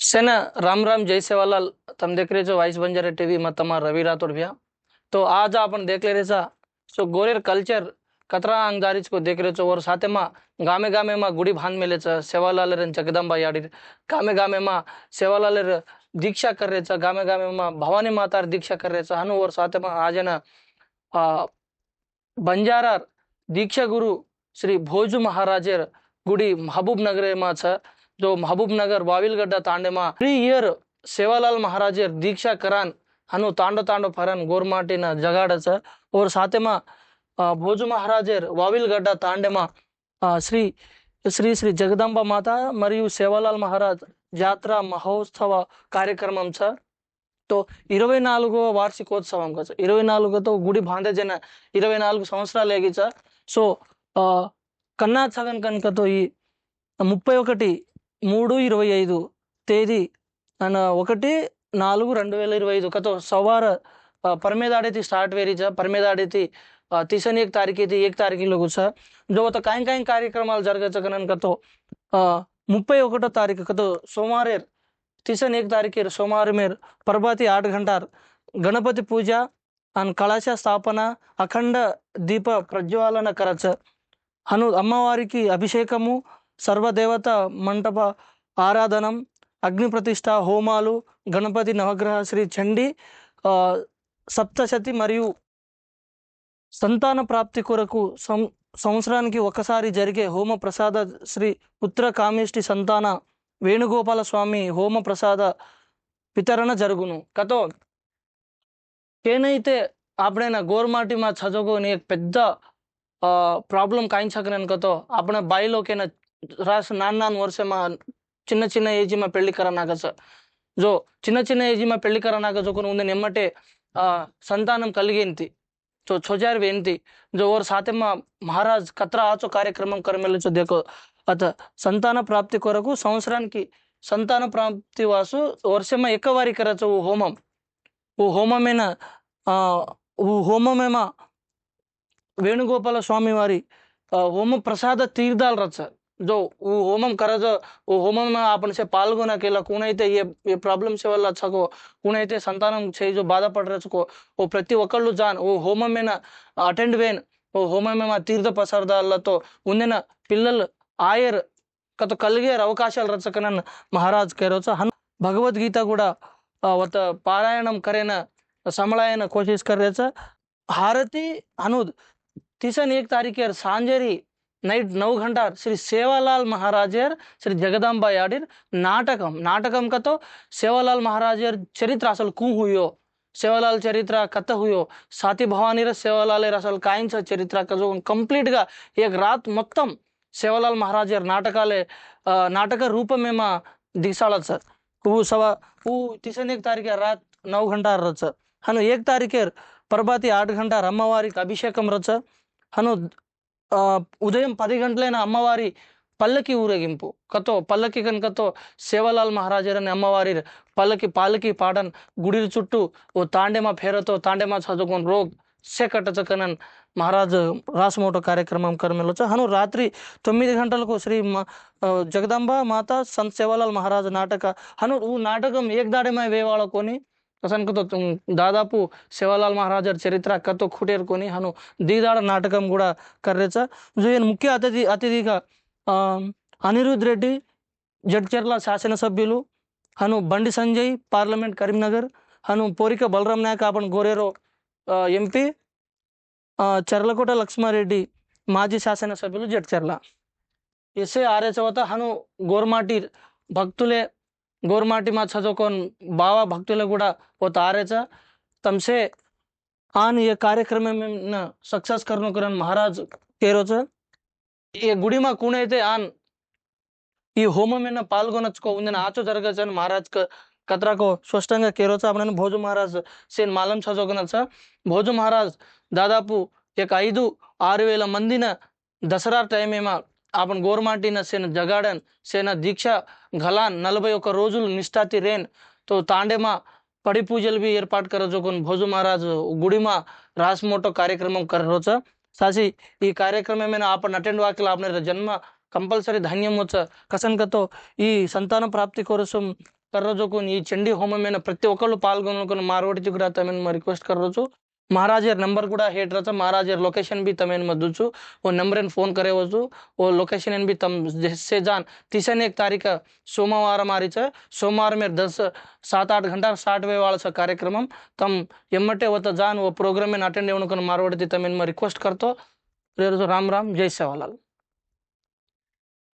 सेना राम राम जय सेवालाल तुम देख रहे हो वाइस बंजारा टीवी में તમારા રવિ રાઠોડ भैया तो आज अपन देख ले रहे सा सो गोरेर कल्चर कतरा अंगदारीच को देख रहे छो और साथे में गामे गामे में गुड़ी भान मेले छ सेवालाल रे जगदम्बा याडी गामे गामे में सेवालाल रे दीक्षा कर रहे छ गामे गामे में भवानी माता रे दीक्षा कर रहे छ हनु और साथे में जो ಮಹಬೂಬ್ನಗರ್ ಬಾವಿಲ್ಗಡ್ಡ ತಾಂಡೆಮ ತ್ರೀ ಇಯರ್ ಸೇವಾಲಾಲ್ ಮಹಾರಾಜರ್ ದೀಕ್ಷಾ ಕರಾನ್ ಅನ್ನು ತಾಂಡ ತಾಂಡ ಪರನ್ ಗೋರ್ಮಾಟಿನ ಜಗಾಡಸ ಅವ್ರ ಸಾತೆಮ ಭೋಜು ಮಹಾರಾಜರ್ ವಾವಿಲ್ಗಡ್ಡ ತಾಂಡೆಮ ಶ್ರೀ శ్రీ శ్రీ జగదంబ మాత మరియు సేవాలాల్ మహారాజ్ జాతర మహోత్సవ కార్యక్రమం సార్ తో ఇరవై నాలుగో వార్షికోత్సవం కదా సార్ ఇరవై నాలుగుతో గుడి బాంధజన ఇరవై నాలుగు సంవత్సరాలు ఎగి సార్ సో కన్నా సగన్ కనుకతో ఈ ముప్పై ఒకటి మూడు ఇరవై ఐదు తేదీ నన్ను ఒకటి నాలుగు రెండు వేల ఇరవై ఐదు. కథ సవార పరమేదాడేతి స్టార్ట్ వేరీ సార్ పరమేదాడేతి తీసని ఏక్ తారీఖైతే ఏక్ తారీఖులో కూర్చా తర్వాత కాయంకాయం కార్యక్రమాలు జరగచ్చు కనని ముప్పై ఒకటో తారీఖు కథ సోమారేర్ తీసని ఏక్ తారీఖు సోమారమేర్ ప్రభాతి ఆట గంటార్ గణపతి పూజ అండ్ కళాశ స్థాపన అఖండ దీప ప్రజ్వాలన కరచ. అను అమ్మవారికి అభిషేకము సర్వదేవత మంటప ఆరాధనం అగ్ని ప్రతిష్ట హోమాలు గణపతి నవగ్రహ శ్రీ చండి ఆ, సప్తశతి మరియు సంతాన ప్రాప్తి కొరకు సం సంవత్సరానికి ఒకసారి జరిగే హోమ ప్రసాద శ్రీ పుత్ర కామేష్టి సంతాన వేణుగోపాల స్వామి హోమ ప్రసాద వితరణ జరుగును కతో ఏనైతే આપણે ગોરમાટીમાં છજોગોની એક పెద్ద ప్రాబ్లం కాయించకనని కతో આપણે బాయిలోకైనా రాసి నాన్న వరుసే మా చిన్న చిన్న ఏజీ మా పెళ్ళి కరనాక జో చిన్న చిన్న ఏజీ మా పెళ్ళి కరనాక జోకొని ఉంది నెమ్మటే సంతానం కలిగేంతి. సో చోజారి వేంతి. జో ఓర్ సాతెమ్మ మహారాజ్ కత్ర ఆచో కార్యక్రమం కర్మేలు దేకో. అత సంతాన ప్రాప్తి కొరకు సంవత్సరానికి సంతాన ప్రాప్తి వాసు వర్షమ ఎక్కవారి కరచో ఓ హోమం. ఓ హోమమైన ఓ హోమమేమ వేణుగోపాల స్వామి వారి హోమ ప్రసాద తీర్థాలు రచ్చారు जो वो होमम करे जो वो होमम में अपन से पाल्गोना केला कुणैతే ఏ ఏ ప్రాబ్లమ్స్ వల్ల చకో కుణైతే సంతానం చే जो బాధపడరచుకో ఓ ప్రతి ఒక్కళ్ళు జాన్ ఓ హోమమేన అటెండ్ వేన్ ఓ హోమమేమ తీర్థ పసర్దాలతో ఉందిన పిల్లలు ఆయర్ కత కలిగే అవకాశాలు రచకనన్ మహారాజ్ కేరోచ భగవద్గీత కూడా వత పారాయణం కరేన సమళాయన కోషిష్ కరేచ హారతి అనుద్ తీసన్ ఏక్ తారీఖేర్ సాంజరి నైట్ నవ్ ఘంటా శ్రీ సేవాలాల్ మహారాజర్ శ్రీ జగదాంబ యాడిర్ నాటకం. నాటకం కతో సేవాలాల్ మహారాజర్ చరిత్ర అసలు కూ హుయో? సేవలాల్ చరిత్ర కథ హుయో? సాతి భవానీర సేవలాలేరు అసలు కాయించ చరిత్ర కజో కంప్లీట్గా ఈ రాత్ మొత్తం సేవలాల్ మహారాజర్ నాటకాలే నాటక రూపమేమ దిగసాడదు సార్. ఊ సవా ఊ తీసేనే తారీఖు రాత్ నవ్ ఘంటా రచ హను ఏక్ తారీఖేర్ ప్రభాతి ఆట్ ఘంటా అమ్మవారికి అభిషేకం రచ హను ఉదయం పది గంటలైన అమ్మవారి పల్లకి ఊరేగింపు. కతో పల్లకి కనుకతో సేవలాల్ మహారాజర్ అనే అమ్మవారి పల్లకి పాలకి పాడన్ గుడి చుట్టూ ఓ తాండేమా ఫేరతో తాండేమా చదువుకొని రోగ్ సెకటచకనన్ మహారాజ్ రాసమోటో కార్యక్రమం కర్మెలొచ్చ హను రాత్రి తొమ్మిది గంటలకు శ్రీ మా ఆ, జగదంబ మాత సంత్ సేవలాల్ మహారాజ్ నాటక. హను ఊ నాటకం ఏకదాడేమై వేవాళకొని కనుకతో దాదాపు శివలాల్ మహారాజర్ చరిత్ర అక్కతో కుటేరుకొని హను దీదాడ నాటకం కూడా కర్రెచ్చ. జూయన్ ముఖ్య అతిథి అతిథిగా అనిరుద్ రెడ్డి జడ్చర్ల శాసనసభ్యులు హను బండి సంజయ్ పార్లమెంట్ కరీంనగర్ హను పోరిక బలరాం నాయక్ ఆపణ గోరేరో ఎంపీ చర్లకోట లక్ష్మారెడ్డి మాజీ శాసనసభ్యులు జడ్చర్ల ఎస్ఏ ఆర్ఏ చవత హను గోర్మాటి భక్తులే గోరుమాటిమా చదువుకొని బావ భక్తులు కూడా ఓ తారేచా తమసే ఆన్ ఈ కార్యక్రమం సక్సెస్ కర్ణకురన్ మహారాజ్ కేరోచ ఈ గుడిమా కూనైతే ఆన్ ఈ హోమమైన పాల్గొనచ్చుకో ఉందని ఆచో జరగచ్చని మహారాజ్ కత్రాకో స్పష్టంగా కేరోచ అప్పుడు భోజు మహారాజ్ సేన్ మాలం చదువుకునచ్చా భోజు మహారాజ్ దాదాపు ఇక ఐదు ఆరు వేల మందిన దసరా టైం ఏమో આપણ ગોરમાટીના సేన జగాడన్ సేన దీక్ష ఘలాన్ నలభై ఒక్క రోజులు నిష్ఠాతి రేన్. తో તાંડેમાં పడి పూజలు బి ఏర్పాటు કરો છો કોન ભોજુ મહારાજ ગુડીમાં રાસ મોટો કાર્યક્રમ કરો છો સાસી ఈ కార్యక్రమమేన ఆపణ అటెండ్ వాకిల ఆపణ జన్మ కంపల్సరీ ధాన్యం వచ్చ. కసన్కతో ఈ సంతాన ప్రాప్తి కోసం కర్రజుకుని ఈ చండీ హోమమైన ప్రతి ఒక్కళ్ళు పాల్గొనుకొని మారవడి దిగురాతమని రిక్వెస్ట్ కర్రోజు महाराजर नंबर కూడా हेट रहता महाराजर लोकेशन भी तमें मत छू वो नंबर एन फोन करे वजु वो लोकेशन एन भी तम से जान तीसरी एक तारीख सोमवार हमारी છે सोमवार में दस सात आठ घंटा स्टार्ट हुए वाला छ कार्यक्रम तम एम्मटे वत जान वो प्रोग्राम में अटेंड होने मारवाड़ी तमें मैं रिक्वेस्ट करतो राम राम जय सेवालाल